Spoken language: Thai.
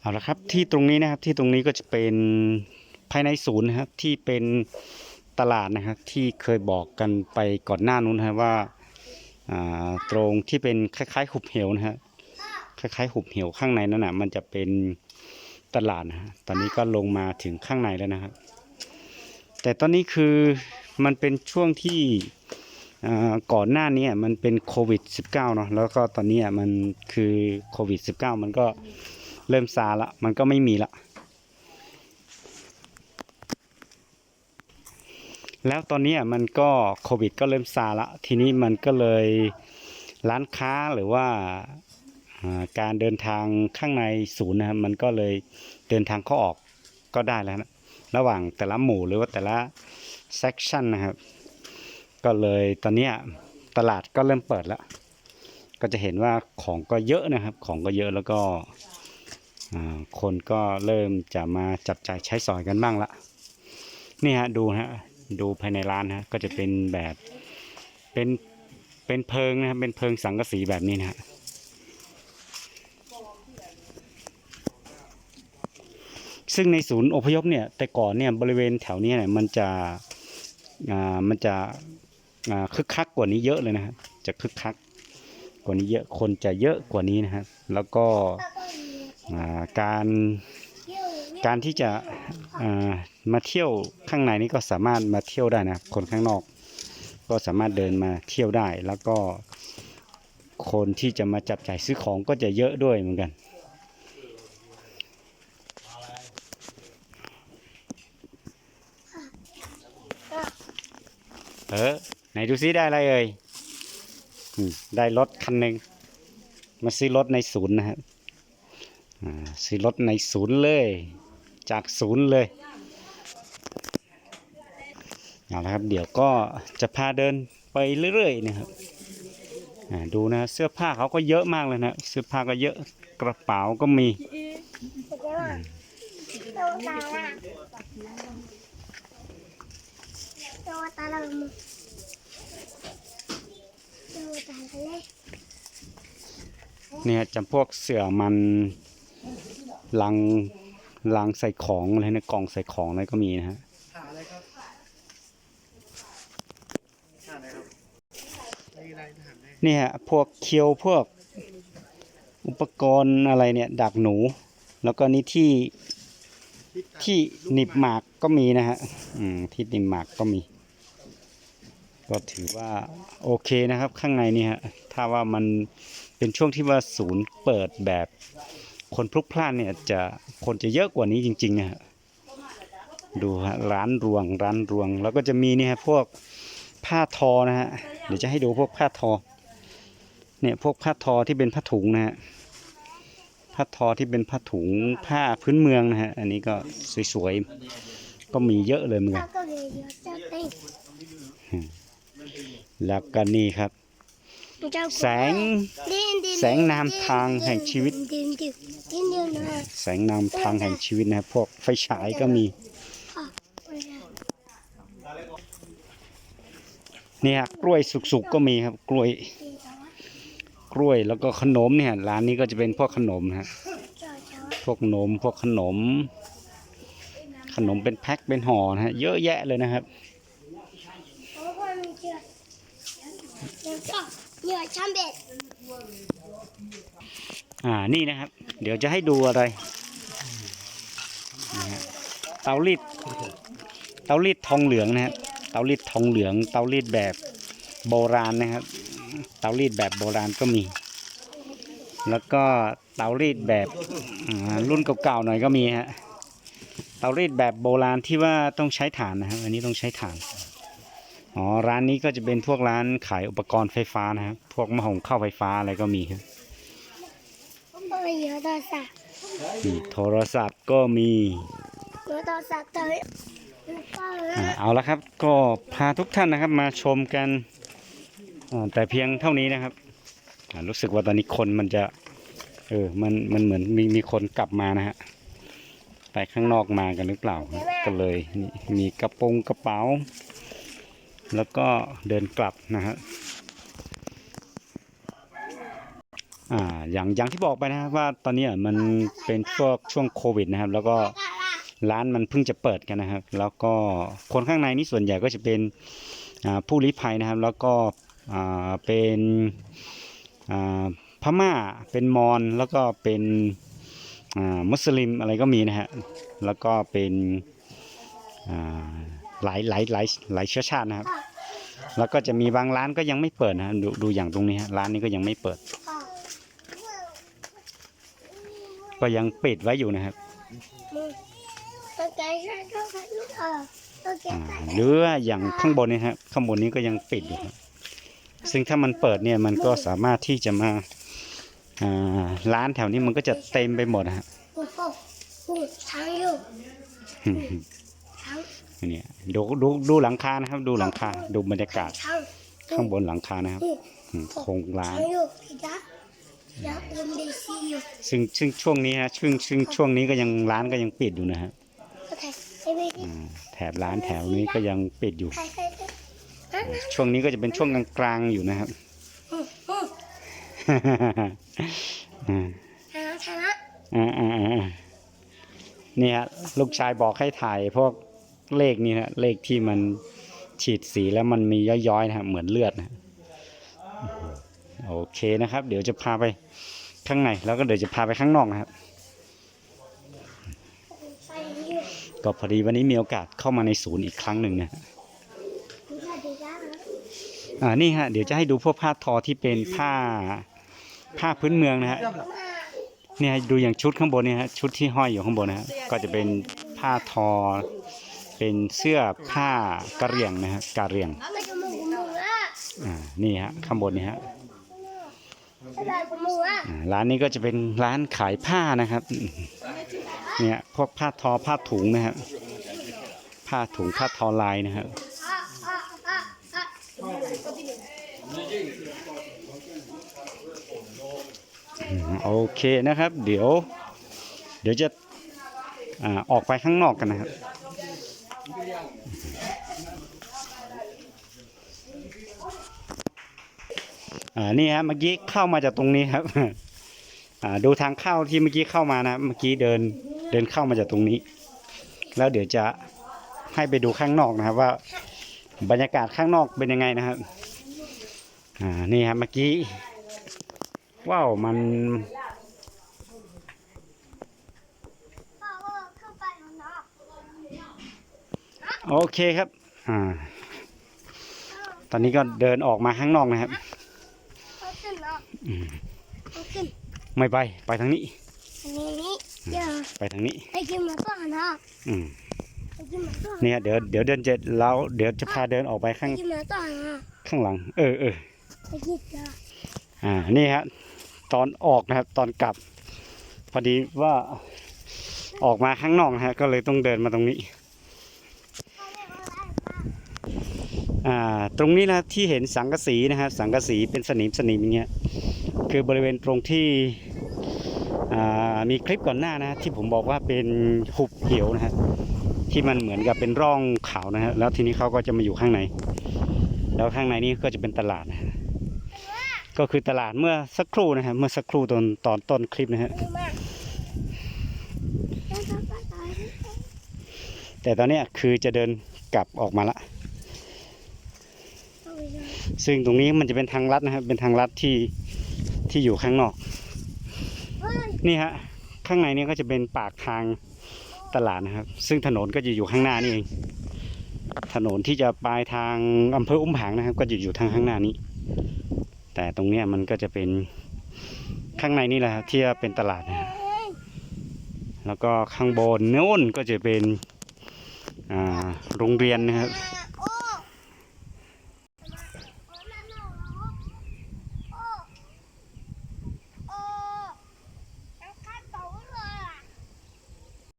เอาละครับที่ตรงนี้นะครับที่ตรงนี้ก็จะเป็นภายในศูนย์นะครับที่เป็นตลาดนะครับที่เคยบอกกันไปก่อนหน้านู้นนะครับว่าตรงที่เป็นคล้ายๆหุบเหวนะฮะคล้ายๆหุบเหวข้างในนั่นนะมันจะเป็นตลาดนะฮะตอนนี้ก็ลงมาถึงข้างในแล้วนะครับแต่ตอนนี้คือมันเป็นช่วงที่ ก่อนหน้านี้มันเป็นโควิด -19 เนาะแล้วก็ตอนนี้มันคือโควิด -19 มันก็เริ่มซาละมันก็ไม่มีละแล้วตอนนี้มันก็โควิด ก็เริ่มซาละทีนี้มันก็เลยร้านค้าหรือว่าการเดินทางข้างในศูนย์นะครับมันก็เลยเดินทางเข้าออกก็ได้แล้วนะระหว่างแต่ละหมู่หรือว่าแต่ละเซกชันนะครับ ก็เลยตอนเนี้ยตลาดก็เริ่มเปิดแล้ว ก็จะเห็นว่าของก็เยอะนะครับ ของก็เยอะแล้วก็คนก็เริ่มจะมาจับจ่ายใช้สอยกันบ้างละนี่ฮะดูฮะดูภายในร้านฮะก็จะเป็นแบบเป็นเป็นเพิงนะครับเป็นเพิงสังกะสีแบบนี้นะฮะซึ่งในศูนย์อพยพเนี่ยแต่ก่อนเนี่ยบริเวณแถวเนี้ยเนี่ยมันจะอ่ามันจะ คึกคักกว่านี้เยอะเลยนะครับจะคึกคักกว่านี้เยอะคนจะเยอะกว่านี้นะครับแล้วก็การการที่จะามาเที่ยวข้างในนี่ก็สามารถมาเที่ยวได้นะคนข้างนอก ก็สามารถเดินมาเที่ยวได้ แล้วก็คนที่จะมาจับจ่ายซื้อของก็จะเยอะด้วยเหมือนกันเออ ไหนดูซิได้อะไรเอ่ยได้รถคันหนึ่งมาซื้อรถในศูนย์นะฮะอ่าซื้อรถในศูนย์เลย จากศูนย์เลยเอาละครับเดี๋ยวก็จะพาเดินไปเรื่อยๆนะครับดูนะเสื้อผ้าเขาก็เยอะมากเลยนะเสื้อผ้าก็เยอะกระเป๋าก็มีตัวตาเราตัวตาล เนี่ยจำพวกเสื้อมันลังลังใส่ของอะไรนะกล่องใส่ของอะไรก็มีนะฮะหาอะไรครับหาอะไรครับมีอะไรถามได้นี่ฮะพวกเคียวพวกอุปกรณ์อะไรเนี่ยดักหนู แล้วก็นี่ที่ที่หนิบหมากก็มีนะฮะอืมที่หนิบหมากก็มี ก็ถือว่าโอเคนะครับข้างในนี่ฮะถ้าว่ามันเป็นช่วงที่ว่าศูนย์เปิดแบบคนพลุกพล่านเนี่ยจะคนจะเยอะกว่านี้จริงๆนะฮะดูฮะร้านรวงร้านรวง แล้วก็จะมีเนี่ยฮะพวกผ้าทอนะฮะเดี๋ยวจะให้ดูพวกผ้าทอเนี่ยพวกผ้าทอที่เป็นผ้าถุงนะฮะผ้าทอที่เป็นผ้าถุงผ้าพื้นเมืองนะฮะอันนี้ก็สวยๆก็มีเยอะเลยเหมือนกัน แล้วก็นี่ครับ แสง แสงนำทางแห่งชีวิตดินดินดินดินนะแสงนำทางแห่งชีวิตนะครับพวกไฟฉายก็มีเนี่ยกล้วยสุกๆก็มีครับ กล้วย กล้วยแล้วก็ขนมเนี่ยร้านนี้ก็จะเป็นพวกขนมนะฮะพวกนมพวกขนม ขนมเป็นแพ็คเป็นห่อนะฮะเยอะแยะเลยนะครับ เหยื่อชัมเบ็ดอ่านี่นะครับ เดี๋ยวจะให้ดูอะไรเตารีดเตารีดทองเหลืองนะฮะเตารีดทองเหลือง เตารีดแบบโบราณนะครับ เตารีดแบบโบราณก็มี แล้วก็เตารีดแบบรุ่นเก่าๆหน่อยก็มีฮะเตารีดแบบโบราณที่ว่าต้องใช้ถ่านนะครับอันนี้ต้องใช้ถ่าน อ๋อ ร้านนี้ก็จะเป็นพวกร้านขายอุปกรณ์ไฟฟ้านะครับ พวกมะหงเข้าไฟฟ้าอะไรก็มีครับเออเหยื่อตัวสัตว์นี่โทรศัพท์ก็มีเหยื่อตัวสัตว์ตัวอ่าเอาละครับ ก็พาทุกท่านนะครับมาชมกันอ่าแต่เพียงเท่านี้นะครับอ่ารู้สึกว่าตอนนี้คนมันจะ เออ มัน มันเหมือนมีมีคนกลับมานะฮะ ไปข้างนอกมากันหรือเปล่า ก็เลยนี่มีกระโปรงกระเป๋า แล้วก็เดินกลับนะฮะอ่าอย่างอย่างที่บอกไปนะครับว่าตอนนี้มันเป็นช่วงช่วงโควิดนะครับ แล้วก็ร้านมันเพิ่งจะเปิดกันนะครับ แล้วก็คนข้างในนี่ส่วนใหญ่ก็จะเป็นผู้ลี้ภัยนะครับ แล้วก็เป็นพม่าเป็นมอญแล้วก็เป็นมุสลิมอะไรก็มีนะฮะแล้วก็เป็นอ่า หลายหลายหลายหลายเชื้อชาตินะครับ แล้วก็จะมีบางร้านก็ยังไม่เปิดนะฮะดูดูอย่างตรงนี้ฮะร้านนี้ก็ยังไม่เปิด ก็ยังปิดไว้อยู่นะครับตัวแกใช้ตัวแกลูกเออตัวแกอ่าใส่หรือว่าอย่างข้างบนเนี่ยฮะข้างบนนี้ก็ยังปิดอยู่ครับซึ่งถ้ามันเปิดเนี่ยมันก็สามารถที่จะมาอ่าร้านแถวนี้มันก็จะเต็มไปหมดนะฮะ เนี่ยดูดูดูหลังคานะครับ ดูหลังคาดูบรรยากาศช้างข้างบนหลังคานะครับโอ้อืมโครงร้าช้านงอยู่พี่จ๊ะยักษ์เอ็มดีซีอยู่ซึ่งซึ่งช่วงนี้ฮะช่วงช่วงช่วงนี้ก็ยังร้านก็ยังปิดอยู่นะฮะก็ถ่ายเอ็มดีซีอ่าแถบร้านแถวนี้ก็ยังปิดอยู่ถ่ายถ่ายถ่ายนั่นนั่นช่วงนี้ก็จะเป็นช่วงกลางๆอยู่นะครับอืมอืมอืมถ่ายนะถ่ายนะอ่าอ่าอ่านี่ฮะลูกชายบอกให้ถ่ายพวก เลขนี่นะเลขที่มันฉีดสีแล้วมันมีย้อยๆนะฮะเหมือนเลือดนะโอเคนะครับ เดี๋ยวจะพาไปข้างในแล้วก็เดี๋ยวจะพาไปข้างนอกนะครับ ก็พอดีวันนี้มีโอกาสเข้ามาในศูนย์อีกครั้งหนึ่งนะพี่จ๊ะอ่านี่ฮะเดี๋ยวจะให้ดูพวกผ้าทอที่เป็นผ้าผ้าพื้นเมืองนะฮะเนี่ยดูอย่างชุดข้างบนเนี่ยฮะชุดที่ห้อยอยู่ข้างบนนะฮะก็จะเป็นผ้าทอ เป็นเสื้อผ้ากะเหรี่ยงนะฮะกะเหรี่ยงอ่านี่ฮะข้างบนนี่ฮะอ่าร้านนี้ก็จะเป็นร้านขายผ้านะครับเนี่ยพวกผ้าทอผ้าถุงนะครับผ้าถุงผ้าทอลายนะครับอะอะอะอะอืมโอเคนะครับ เดี๋ยว เดี๋ยวจะอออกไปข้างนอกกันนะครับ อ่านี่ฮะเมื่อกี้เข้ามาจากตรงนี้ครับ อ่าดูทางเข้าที่เมื่อกี้เข้ามานะ เมื่อกี้เดินเดินเข้ามาจากตรงนี้ แล้วเดี๋ยวจะให้ไปดูข้างนอกนะครับ ว่าบรรยากาศข้างนอกเป็นยังไงนะครับ อ่านี่ครับเมื่อกี้ว้าวมัน พ่อก็เข้าไปข้างนอก โอเคครับ อ่า ตอนนี้ก็เดินออกมาข้างนอกนะครับเอาขึ้นเนาะอืมเอาขึ้นไม่ไป ไปทางนี้อันนี้นี่เดี๋ยวไปทางนี้ไอ้กินมาต่อเนาะอืมไอ้กินมาต่อเนี่ยเดี๋ยวเดี๋ยวเดินเจ็ดแล้วเดี๋ยวจะพาเดินออกไปข้างไอ้กินมาต่อเนาะข้างหลัง เออเออไอ้กินจ้ะอ่า นี่ฮะ ตอนออกนะครับ ตอนกลับ พอดีว่าออกมาข้างนอกนะฮะ ก็เลยต้องเดินมาตรงนี้ อ่าตรงนี้นะที่เห็นสังกะสีนะฮะสังกะสีเป็นสนิมสนิมอย่างเงี้ยคือบริเวณตรงที่มีคลิปก่อนหน้านะที่ผมบอกว่าเป็นหุบเหวนะฮะที่มันเหมือนกับเป็นร่องเขานะฮะแล้วทีนี้เขาก็จะมาอยู่ข้างใน แล้วข้างในนี้ก็จะเป็นตลาดนะก็คือตลาดเมื่อสักครู่นะฮะเมื่อสักครู่ตอนตอนต้นคลิปนะฮะแต่ตอนนี้คือจะเดินกลับออกมาละ ซึ่งตรงนี้มันจะเป็นทางลัดนะครับ เป็นทางลัดที่ที่อยู่ข้างนอก นี่ฮะ ข้างในนี่ก็จะเป็นปากทางตลาดนะครับ ซึ่งถนนก็จะอยู่ข้างหน้านี่เอง ถนนที่จะปลายทางอำเภออุ้มผางนะครับ ก็จะอยู่ทางข้างหน้านี้ แต่ตรงเนี้ยมันก็จะเป็นข้างในนี่แหละที่จะเป็นตลาดนะแล้วก็ข้างบนโน้นก็จะเป็นโรงเรียนนะครับ